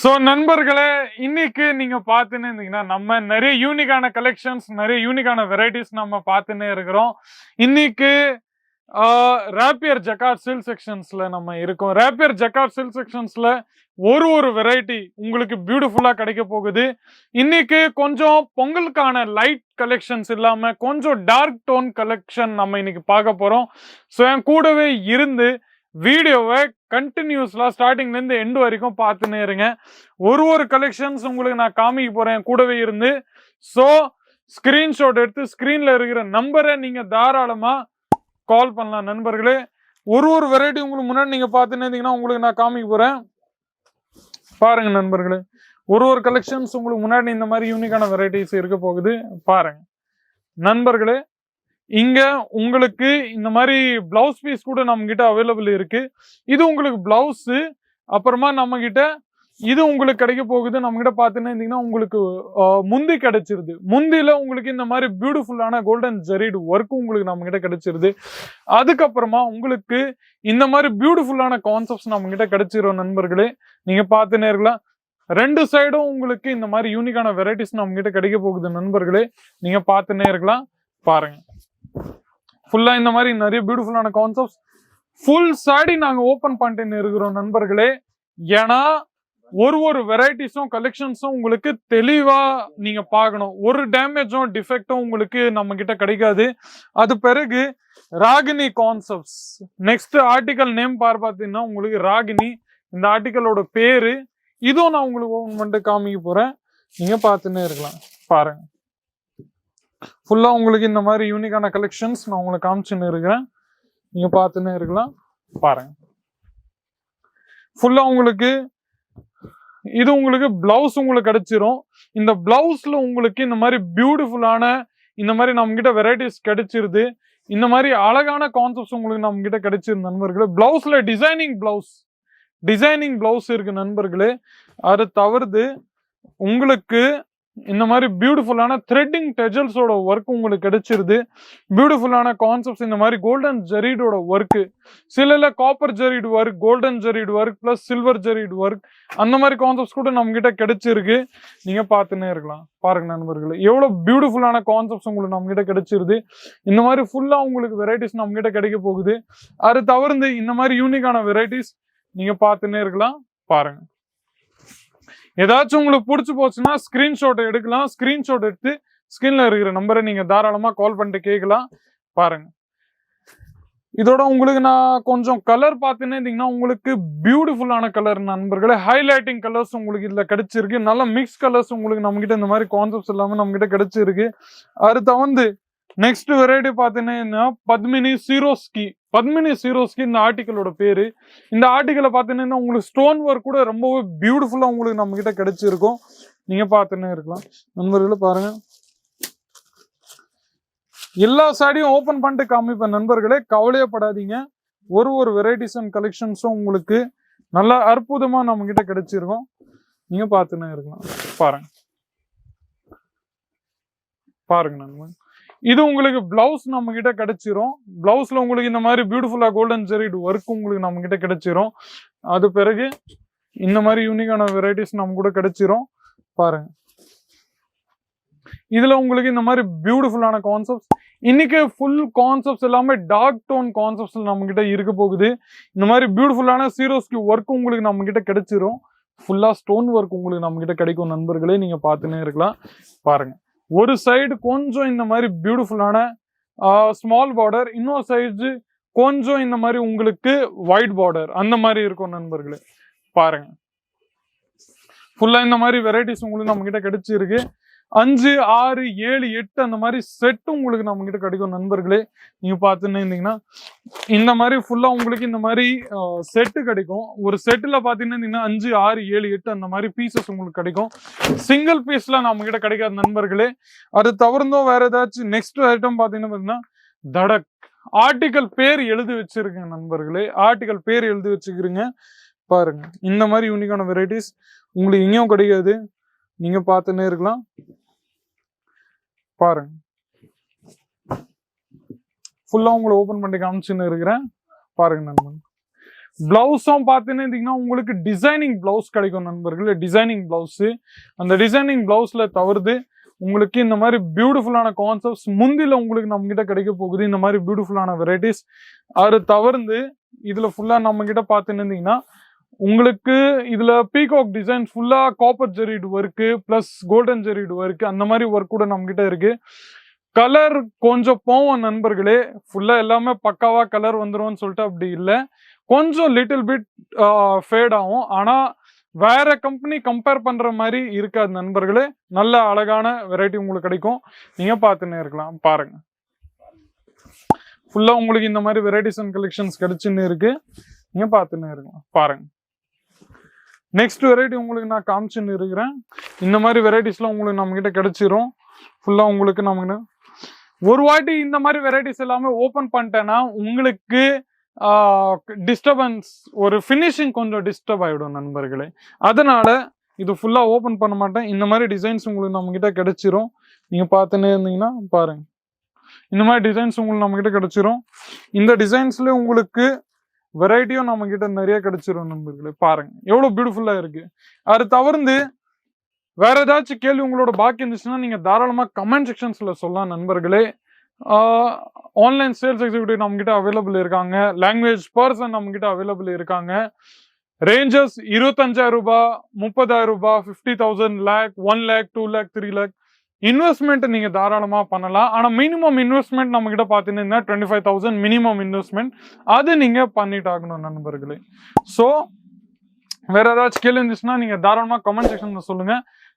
So நண்பர்களே இன்னைக்கு நீங்க பார்த்துன்னு இருந்தீங்கன்னா நம்ம நிறைய யூனிக்கான கலெக்ஷன்ஸ் நிறைய யூனிக்கான வெரைட்டிஸ் நம்ம பார்த்துன்னே இருக்கிறோம். இன்னைக்கு ரேப்பியர் ஜக்கார் சில் செக்ஷன்ஸ்ல நம்ம இருக்கோம். ரேப்பியர் ஜக்கார் சில் செக்ஷன்ஸ்ல ஒரு ஒரு வெரைட்டி உங்களுக்கு பியூட்டிஃபுல்லாக கிடைக்க போகுது. இன்னைக்கு கொஞ்சம் பொங்கலுக்கான லைட் கலெக்ஷன்ஸ் இல்லாமல் கொஞ்சம் டார்க் டோன் கலெக்ஷன் நம்ம இன்னைக்கு பார்க்க போகிறோம் ஸோ என் கூடவே இருந்து வீடியோவை கண்டினியூஸ்லாம் ஸ்டார்டிங்லேருந்து எண்டு வரைக்கும் பார்த்துன்னே இருங்க. ஒரு ஒரு கலெக்ஷன்ஸ் உங்களுக்கு நான் காமிக்க போகிறேன் கூடவே இருந்து. ஸோ ஸ்க்ரீன்ஷாட் எடுத்து ஸ்க்ரீனில் இருக்கிற நம்பரை நீங்கள் தாராளமாக கால் பண்ணலாம் நண்பர்களே. ஒரு ஒரு வெரைட்டி உங்களுக்கு முன்னாடி நீங்கள் பார்த்துன்னு இருந்தீங்கன்னா உங்களுக்கு நான் காமிக்க போகிறேன் பாருங்கள் நண்பர்களே. ஒரு ஒரு கலெக்ஷன்ஸ் உங்களுக்கு முன்னாடி இந்த மாதிரி யூனிக்கான வெரைட்டிஸ் இருக்க போகுது. பாருங்கள் நண்பர்களே இங்க உங்களுக்கு இந்த மாதிரி பிளவுஸ் பீஸ் கூட நம்ம கிட்ட அவைலபிள் இருக்கு. இது உங்களுக்கு பிளவுஸ் அப்புறமா நம்ம கிட்ட இது உங்களுக்கு கிடைக்க போகுது. நம்ம கிட்ட பார்த்துன்னு இருந்தீங்கன்னா உங்களுக்கு முந்தி கிடைச்சிருது. முந்தியில் உங்களுக்கு இந்த மாதிரி பியூட்டிஃபுல்லான கோல்டன் ஜெரீடு ஒர்க் உங்களுக்கு நம்ம கிட்ட கிடைச்சிருது. அதுக்கப்புறமா உங்களுக்கு இந்த மாதிரி பியூட்டிஃபுல்லான கான்செப்ட்ஸ் நம்ம கிட்ட கிடைச்சிரும் நண்பர்களே. நீங்க பார்த்துன்னே இருக்கலாம் ரெண்டு சைடும் உங்களுக்கு இந்த மாதிரி யூனிக்கான வெரைட்டிஸ் நம்ம கிட்ட கிடைக்க போகுது நண்பர்களே. நீங்க பார்த்துன்னே இருக்கலாம் பாருங்க. ஃபுல்லாக இந்த மாதிரி நிறைய பியூட்டிஃபுல்லான கான்செப்ட்ஸ் ஃபுல் சாடி நாங்கள் ஓப்பன் பண்ணிட்டு இருக்கிறோம் நண்பர்களே. ஏன்னா ஒரு ஒரு வெரைட்டிஸும் கலெக்ஷன்ஸும் உங்களுக்கு தெளிவாக நீங்கள் பார்க்கணும். ஒரு டேமேஜும் டிஃபெக்டும் உங்களுக்கு நம்ம கிட்ட கிடைக்காது. அது பிறகு Ragini concepts next article name பார் பார்த்தீங்கன்னா உங்களுக்கு ராகினி இந்த ஆர்டிக்கலோட பேரு. இதுவும் நான் உங்களுக்கு ஓபன் பண்ணிட்டு காமிக்க போறேன். நீங்க பார்த்துன்னே இருக்கலாம். பாருங்க. ஃபுல்லாக உங்களுக்கு இந்த மாதிரி யூனிக்கான கலெக்ஷன்ஸ் நான் உங்களுக்கு காமிச்சுன்னு இருக்கிறேன். நீங்கள் பார்த்துன்னு இருக்கலாம். பாருங்க. ஃபுல்லாக உங்களுக்கு இது உங்களுக்கு பிளவுஸ் உங்களுக்கு கிடைச்சிரும். இந்த பிளவுஸ்ல உங்களுக்கு இந்த மாதிரி பியூட்டிஃபுல்லான இந்த மாதிரி நம்ம கிட்ட வெரைட்டிஸ் கிடைச்சிருது. இந்த மாதிரி அழகான கான்செப்ட்ஸ் உங்களுக்கு நம்ம கிட்ட கிடைச்சிருந்த நண்பர்களே பிளவுஸ்ல டிசைனிங் பிளவுஸ் டிசைனிங் பிளவுஸ் இருக்கு நண்பர்களே. அது தவிர்த்து உங்களுக்கு இந்த மாதிரி பியூட்டிஃபுல்லான த்ரெட்டிங் டெஜல்ஸோட ஒர்க் உங்களுக்கு கிடைச்சிருது. பியூட்டிஃபுல்லான கான்செப்ட்ஸ் இந்த மாதிரி கோல்டன் ஜெரீடோட work சிலல copper zari work golden zari work plus silver zari work அந்த மாதிரி கான்செப்ட்ஸ் கூட நம்ம கிட்ட கிடைச்சிருக்கு. நீங்க பார்த்துன்னே இருக்கலாம். பாருங்க நண்பர்களே எவ்வளோ பியூட்டிஃபுல்லான கான்செப்ட்ஸ் உங்களுக்கு நம்ம கிட்ட கிடைச்சிருது. இந்த மாதிரி ஃபுல்லா உங்களுக்கு வெரைட்டிஸ் நம்ம கிட்ட கிடைக்க போகுது. அது தவிர்த்து இந்த மாதிரி யூனிக்கான வெரைட்டிஸ் நீங்க பார்த்துன்னே இருக்கலாம். பாருங்க. ஏதாச்சும் உங்களுக்கு பிடிச்சி போச்சுன்னா ஸ்க்ரீன்ஷாட் எடுக்கலாம். ஸ்க்ரீன்ஷாட் எடுத்து ஸ்கிரீன்ல இருக்கிற நம்பரை நீங்க தாராளமா கால் பண்ணிட்டு கேட்கலாம். பாருங்க. இதோட உங்களுக்கு நான் கொஞ்சம் கலர் பார்த்துன்னு இருந்தீங்கன்னா உங்களுக்கு பியூட்டிஃபுல்லான கலர் நண்பர்களே. ஹைலைட்டிங் கலர்ஸ் உங்களுக்கு இதுல கிடைச்சிருக்கு. நல்ல மிக்ஸ் கலர்ஸ் உங்களுக்கு நம்ம கிட்ட இந்த மாதிரி கான்செப்ட்ஸ் எல்லாமே நம்ம கிட்ட கிடைச்சிருக்கு. அது வந்து நெக்ஸ்ட் வெரைட்டி பார்த்தீங்கன்னா பத்மினி சீரோஸ்கி பத்மினி சீரோஸ்க்கு இந்த ஆர்டிக்கலோட பேரு. இந்த ஆர்டிக்கலை பார்த்தீங்கன்னா உங்களுக்கு ஸ்டோன் ஒர்க் கூட ரொம்பவே பியூட்டிஃபுல்லா உங்களுக்கு நம்ம கிட்ட கிடைச்சிருக்கும். நீங்க பார்த்துன்னே இருக்கலாம். நண்பர்களை பாருங்க. எல்லா சாடியும் ஓபன் பண்ணிட்டு காமிப்பேன். நண்பர்களே கவலையப்படாதீங்க. ஒரு ஒரு வெரைட்டிஸ் அண்ட் கலெக்ஷன்ஸும் உங்களுக்கு நல்லா அற்புதமா நம்ம கிட்ட கிடைச்சிருக்கும். நீங்க பார்த்துன்னே இருக்கலாம். பாருங்க. பாருங்க நண்பன் இது உங்களுக்கு பிளவுஸ் நம்ம கிட்ட கிடைச்சிரும் பிளவுஸ்ல உங்களுக்கு இந்த மாதிரி பியூட்டிஃபுல்லா கோல்டன் ஜெரிட் ஒர்க் உங்களுக்கு நம்ம கிட்ட கிடைச்சிரும். அது பிறகு இந்த மாதிரி யூனிக்கான வெரைட்டிஸ் நம்ம கூட கிடைச்சிரும். பாருங்க. இதுல உங்களுக்கு இந்த மாதிரி பியூட்டிஃபுல்லான கான்செப்ட்ஸ் இன்னைக்கு ஃபுல் கான்செப்ட்ஸ் எல்லாமே டார்க் டோன் கான்செப்ட்ஸ் நம்ம கிட்ட இருக்க போகுது. இந்த மாதிரி பியூட்டிஃபுல்லான சீரோஸ்க்கு ஒர்க் உங்களுக்கு நம்ம கிட்ட கிடைச்சிரும் ஃபுல்லா ஸ்டோன் ஒர்க் உங்களுக்கு நம்ம கிட்ட கிடைக்கும் நண்பர்களே நீங்க பார்த்துன்னே இருக்கலாம். பாருங்க. ஒரு சைடு கொஞ்சம் இந்த மாதிரி பியூட்டிஃபுல்லான ஸ்மால் பார்டர் இன்னொரு சைடு கொஞ்சம் இந்த மாதிரி உங்களுக்கு ஒயிட் பார்டர் அந்த மாதிரி இருக்கும் நண்பர்களே. பாருங்க. ஃபுல்லா இந்த மாதிரி வெரைட்டிஸ் உங்களுக்கு நம்ம கிட்ட கிடைச்சிருக்கு. அஞ்சு ஆறு ஏழு எட்டு அந்த மாதிரி செட்டும் உங்களுக்கு நம்ம கிட்ட கிடைக்கும் நண்பர்களே. நீங்க பார்த்துன்னு இருந்தீங்கன்னா இந்த மாதிரி ஃபுல்லா உங்களுக்கு இந்த மாதிரி செட்டு கிடைக்கும். ஒரு செட்டுல பாத்தீங்கன்னா இருந்தீங்கன்னா அஞ்சு ஆறு ஏழு எட்டு அந்த மாதிரி பீசஸ் உங்களுக்கு கிடைக்கும். சிங்கிள் பீஸ்ல நம்ம கிட்ட கிடைக்காத நண்பர்களே. அது தவிர்த்தோ வேற ஏதாச்சும் நெக்ஸ்ட் ஐட்டம் பாத்தீங்கன்னா பாத்தீங்கன்னா தடக். ஆர்டிகல் பேர் எழுதி வச்சிருக்கேன் நண்பர்களே. ஆர்டிகல் பேர் எழுதி வச்சுக்கிறீங்க. பாருங்க. இந்த மாதிரி யூனிக்கான வெரைட்டிஸ் உங்களுக்கு எங்கேயும் கிடைக்காது. நீங்க பார்த்துன்னே இருக்கலாம். பாருங்க. ஃபுல்லா உங்களை ஓபன் பண்ணி காமிச்சுன்னு இருக்கிறேன். பாருங்க நண்பன் பிளவுஸும் பார்த்தீங்கன்னா உங்களுக்கு டிசைனிங் பிளவுஸ் கிடைக்கும் நண்பர்களே. டிசைனிங் பிளவுஸ் அந்த டிசைனிங் பிளவுஸ்ல தவிர்த்து உங்களுக்கு இந்த மாதிரி பியூட்டிஃபுல்லான கான்செப்ட்ஸ் முந்தில உங்களுக்கு நம்ம கிட்ட கிடைக்க போகுது. இந்த மாதிரி பியூட்டிஃபுல்லான வெரைட்டிஸ் அது தவிர்த்து இதுல ஃபுல்லா நம்ம கிட்ட பார்த்துன்னு இருந்தீங்கன்னா உங்களுக்கு இதுல பீகாக் டிசைன் ஃபுல்லா copper zari work plus golden zari work அந்த மாதிரி ஒர்க் கூட நம்ம கிட்ட இருக்கு. கலர் கொஞ்சம் போவோம் நண்பர்களே. ஃபுல்லா எல்லாமே பக்காவா கலர் வந்துரும்னு சொல்லிட்டு அப்படி இல்லை. கொஞ்சம் லிட்டில் பிட் ஃபேட் ஆகும். ஆனா வேற கம்பெனி கம்பேர் பண்ற மாதிரி இருக்காது நண்பர்களே. நல்ல அழகான வெரைட்டி உங்களுக்கு கிடைக்கும். நீங்க பார்த்துன்னே இருக்கலாம் பாருங்க. ஃபுல்லா உங்களுக்கு இந்த மாதிரி வெரைட்டிஸ் அண்ட் கலெக்ஷன்ஸ் கிடைச்சுன்னு இருக்கு. நீங்க பார்த்துன்னு இருக்கலாம் பாருங்க. நெக்ஸ்ட் வெரைட்டி உங்களுக்கு நான் காமிச்சுன்னு இருக்கிறேன். இந்த மாதிரி வெரைட்டிஸ்லாம் உங்களுக்கு நம்மக்கிட்ட கிடச்சிரும். கிடைச்சிரும் உங்களுக்கு நம்ம ஒரு வாட்டி இந்த மாதிரி வெரைட்டிஸ் எல்லாமே ஓப்பன் பண்ணிட்டேன்னா உங்களுக்கு டிஸ்டர்பன்ஸ் ஒரு ஃபினிஷிங் கொஞ்சம் டிஸ்டர்ப் ஆகிடும் நண்பர்களே. அதனால இது ஃபுல்லாக ஓப்பன் பண்ண மாட்டேன். இந்த மாதிரி டிசைன்ஸ் உங்களுக்கு நம்மக்கிட்ட கிடச்சிரும் கிடைச்சிரும். நீங்கள் பார்த்துன்னே இருந்தீங்கன்னா பாருங்க. இந்த மாதிரி டிசைன்ஸ் உங்களுக்கு நம்மக்கிட்ட கிடச்சிரும். இந்த டிசைன்ஸ்ல உங்களுக்கு வெரைட்டியும் நம்ம கிட்ட நிறைய கிடைச்சிரும் நண்பர்களே பாருங்க. எவ்வளோ பியூட்டிஃபுல்லாக இருக்கு. அது தவிர்த்து வேற ஏதாச்சும் கேள்வி உங்களோட பாக்கி இருந்துச்சுன்னா நீங்க தாராளமா கமெண்ட் செக்ஷன்ஸ்ல சொல்லலாம் நண்பர்களே. ஆன்லைன் சேல்ஸ் எக்ஸிக்யூட்டிவ் நம்ம கிட்ட அவைலபிள் இருக்காங்க. லாங்குவேஜ் பர்சன் நம்ம கிட்ட அவைலபிள் இருக்காங்க. ரேஞ்சஸ் இருபத்தஞ்சாயிரம் ரூபாய் முப்பதாயிரம் ரூபாய் fifty thousand lakh one lakh two lakh three lakh investment நீங்க தாராளமா பண்ணலாம் ஆனா மினிமம் இன்வெஸ்ட்மெண்ட் நம்ம கிட்ட பாத்தீங்கன்னா twenty five thousand minimum investment அது நீங்க பண்ணிட்டாகணும் நண்பர்களே ஸோ வேற ஏதாச்சும் கேள்வி இருந்துச்சுன்னா நீங்க தாராளமா கமெண்ட் செக்ஷன்ல சொல்லுங்க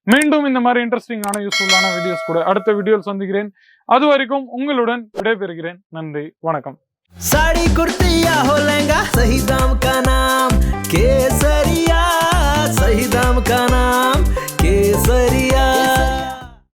மீண்டும் இந்த மாதிரி இன்ட்ரெஸ்டிங்கான யூஸ்ஃபுல்லான வீடியோஸ் கூட அடுத்த வீடியோவில் சந்திக்கிறேன் அது வரைக்கும் உங்களுடன் விடைபெறுகிறேன் நன்றி வணக்கம் साड़ी कुर्ती या हो लहंगा सही दाम का नाम केसरिया सही दाम का नाम